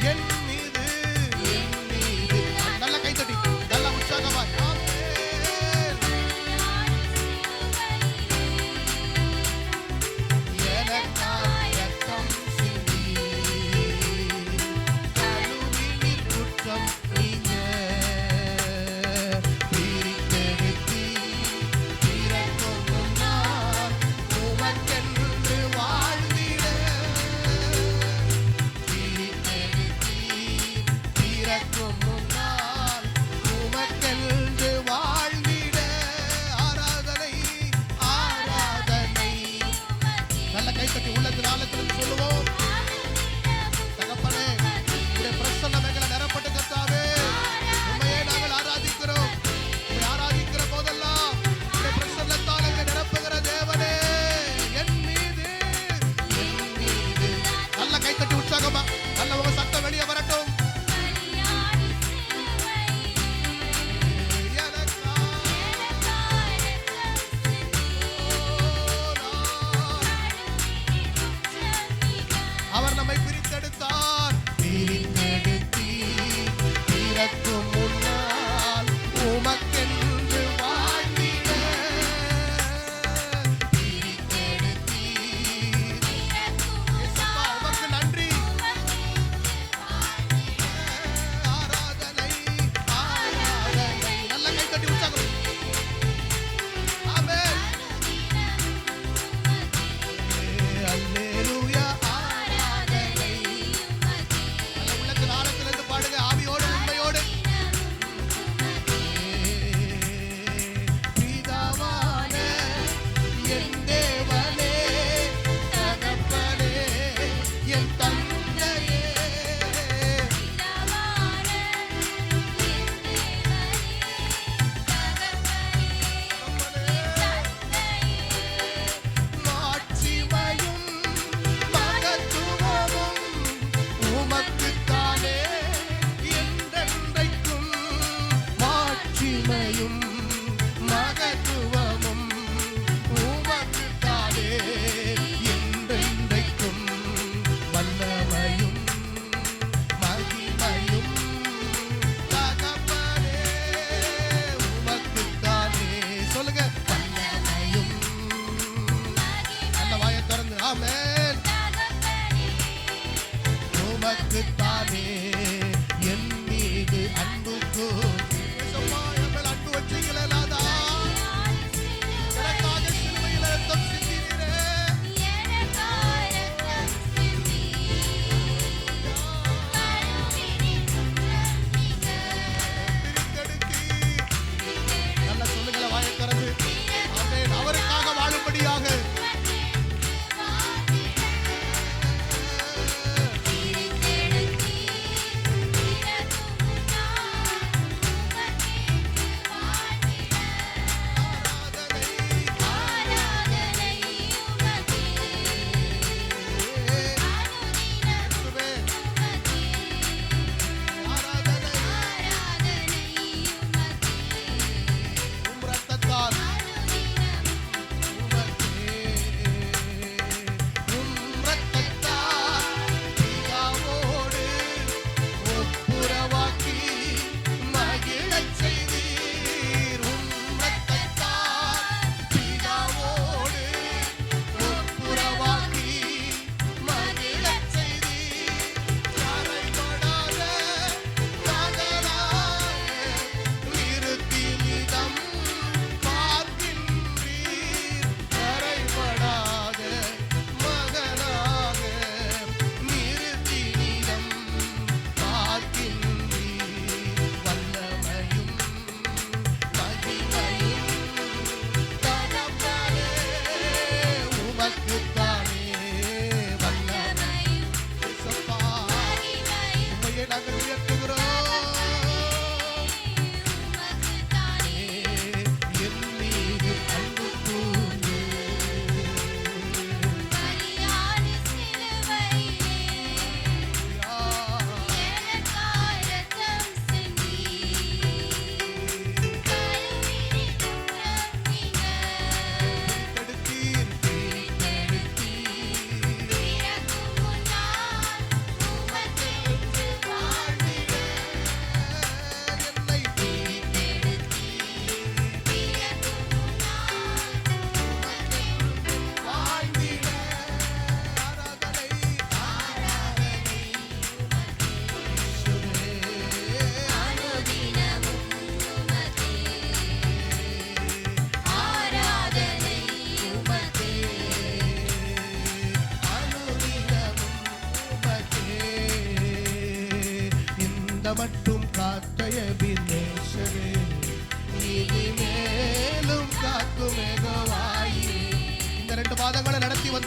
bien.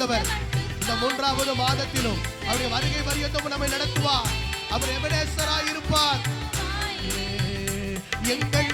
ஆண்டவர் இந்த மூன்றாவது மாதத்திலும் அவருடைய வருகை வரியத்தும் நம்மை நடத்துவார். அவர் எவனேஸ்வராய் இருப்பார் எங்கள்